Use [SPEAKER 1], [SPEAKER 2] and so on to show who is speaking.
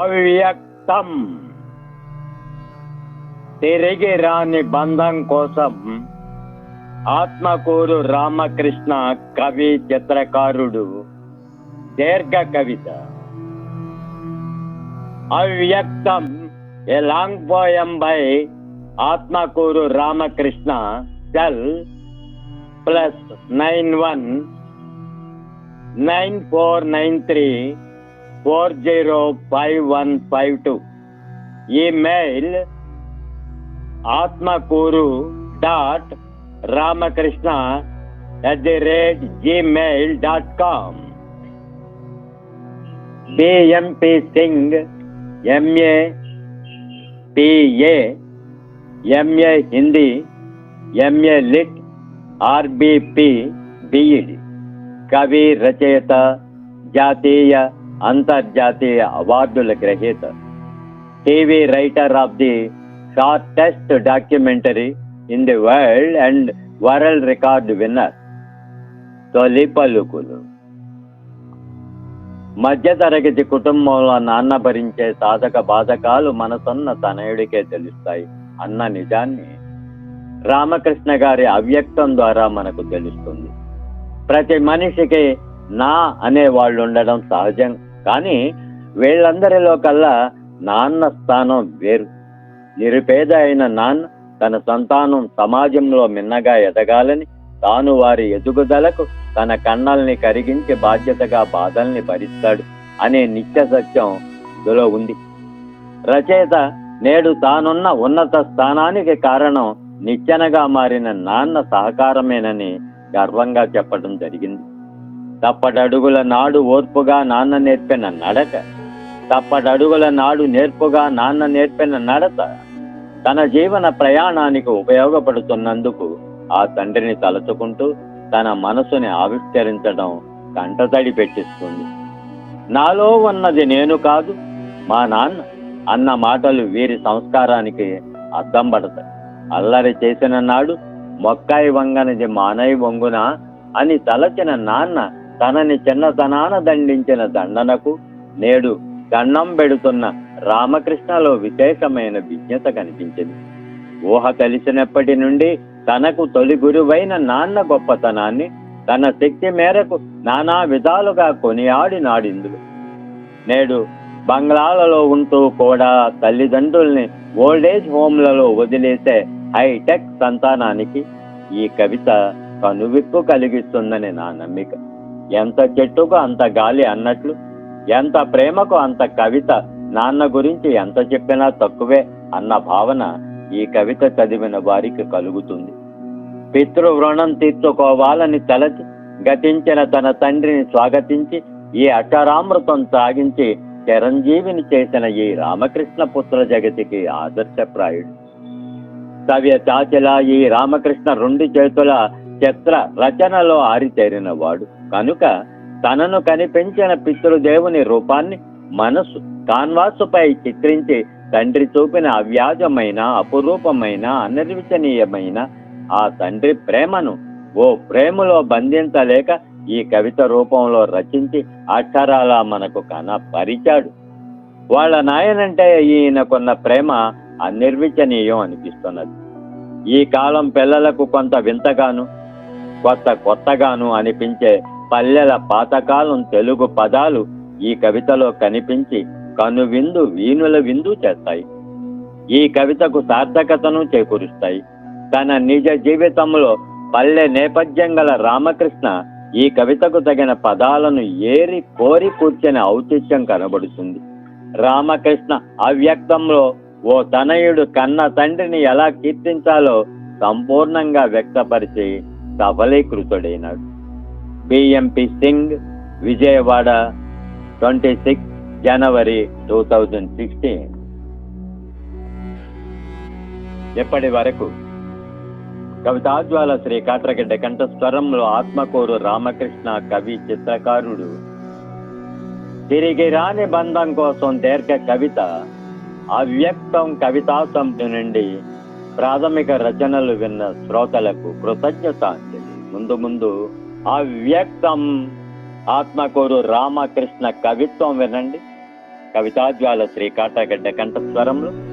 [SPEAKER 1] అవ్యక్తం. తిరిగి రాని బంధం కోసం ఆత్మకూరు రామకృష్ణ కవి చిత్రకారుడు దీర్ఘ కవిత. అవ్యక్తం a long poem by Atmakuru Ramakrishna cell plus nine one nine four nine three four zero five one five two email Atmakuru dot Ramakrishna at the rate gmail dot com B M P Singh M A P M A Hindi M A lit R B P B कवि रचयता जातीय అంతర్జాతీయ అవార్డుల గ్రహీత. TV writer of the shortest documentary in the world and world record winner. తొలి పలుకులు. మధ్యతరగతి కుటుంబంలో నాన్న భరించే సాధక బాధకాలు మనసున్న తనయుడికే తెలుస్తాయి అన్న నిజాన్ని రామకృష్ణ గారి అవ్యక్తం ద్వారా మనకు తెలుస్తుంది. ప్రతి మనిషికి నా అనే వాళ్ళు ఉండడం సహజం. కానీ వీళ్ళందరిలో కల్లా నాన్న స్థానం వేరు. నిరుపేద అయిన నాన్న తన సంతానం సమాజంలో మిన్నగా ఎదగాలని తాను వారి ఎదుగుదలకు తన కన్నల్ని కరిగించి బాధ్యతగా బాధల్ని భరిస్తాడు అనే నిత్య సత్యం ఇందులో ఉంది. రచయిత నేడు తానున్న ఉన్నత స్థానానికి కారణం నిచ్చెనగా మారిన నాన్న సహకారమేనని గర్వంగా చెప్పడం జరిగింది. తప్పటడుగుల నాడు ఓర్పుగా నాన్న నేర్పిన నడక. తప్పటడుగుల నాడు నేర్పుగా నాన్న నేర్పిన నడత తన జీవన ప్రయాణానికి ఉపయోగపడుతున్నందుకు ఆ తండ్రిని తలచుకుంటూ తన మనసుని ఆవిష్కరించడం కంటతడి పెట్టిస్తుంది. నాలో ఉన్నది నేను కాదు మా నాన్న అన్న మాటలు వీరి సంస్కారానికి అద్దం పడతాయి అల్లరి చేసిన నాడు మొక్కాయి వంగనిది మానై వంగున అని తలచిన నాన్న తనని చిన్నతనాన దండించిన దండనకు నేడు దండం పెడుతున్న రామకృష్ణలో విశేషమైన విజ్ఞత కనిపించింది. ఊహ తెలిసినప్పటి నుండి తనకు తొలి గురువైన నాన్న గొప్పతనాన్ని తన శక్తి మేరకు నానా విధాలుగా కొనియాడి నాడిందులు. నేడు బంగ్లాలలో ఉంటూ కూడా తల్లిదండ్రుల్ని ఓల్డేజ్ హోమ్లలో వదిలేసే హైటెక్ సంతానానికి ఈ కవిత కనువిప్పు కలిగిస్తుందని నా నమ్మిక. ఎంత చెట్టుకు అంత గాలి అన్నట్లు ఎంత ప్రేమకు అంత కవిత నాన్న గురించి ఎంత చెప్పినా తక్కువే అన్న భావన ఈ కవిత చదివిన వారికి కలుగుతుంది. పితృ రుణం తీర్చుకోవాలని తలచి గతించిన తన తండ్రిని స్వాగతించి ఈ అక్షరామృతం సాగించి చిరంజీవిని చేసిన ఈ రామకృష్ణ పుత్ర జగతికి ఆదర్శప్రాయుడు. సవ్య చాచల ఈ రామకృష్ణ రెండు చేతుల చిత్ర రచనలో ఆరితేరినవాడు వాడు. కనుక తనను కనిపించిన పితృదేవుని రూపాన్ని మనసు కాన్వాసుపై చిత్రించి తండ్రి చూపిన అవ్యాజమైన అపురూపమైన అనిర్వచనీయమైన ఆ తండ్రి ప్రేమను ఓ ప్రేమలో బంధించలేక ఈ కవిత రూపంలో రచించి అక్షరాల మనకు కన పరిచాడు వాళ్ళ నాయనంటే ఈయనకున్న ప్రేమ అనిర్వచనీయం అనిపిస్తున్నది. ఈ కాలం పిల్లలకు కొంత వింతగాను కొత్త కొత్తగాను అనిపించే పల్లెల పాతకాలం తెలుగు పదాలు ఈ కవితలో కనిపించి కనువిందు వీణుల విందు చేస్తాయి. ఈ కవితకు సార్థకతను చేకూరుస్తాయి. తన నిజ జీవితంలో పల్లె నేపథ్యం గల రామకృష్ణ ఈ కవితకు తగిన పదాలను ఏరి కోరి కూర్చొని ఔచిత్యం కనబడుతుంది. రామకృష్ణ అవ్యక్తంలో ఓ తనయుడు కన్న తండ్రిని ఎలా కీర్తించాలో సంపూర్ణంగా వ్యక్తపరిచి సఫలీకృతుడైనాడు. BMP Singh Vijayawada twenty six January two thousand sixteen ఎప్పటి వరకు? కవితాజ్వాల శ్రీ కాట్రగడ్డ కంఠస్వరంలో ఆత్మకూరు రామకృష్ణ కవి చిత్రకారుడు. తిరిగి రాని బంధం కోసం దీర్ఘ కవిత అవ్యక్తం కవితాసంతి నుండి ప్రాథమిక రచనలు విన్న శ్రోతలకు కృతజ్ఞత ముందు ముందు అవ్యక్తం. ఆత్మకూరు రామకృష్ణ కవిత్వం వినండి. కవితాజ్వాల శ్రీ కాటాగడ్డ కంఠస్వరంలో.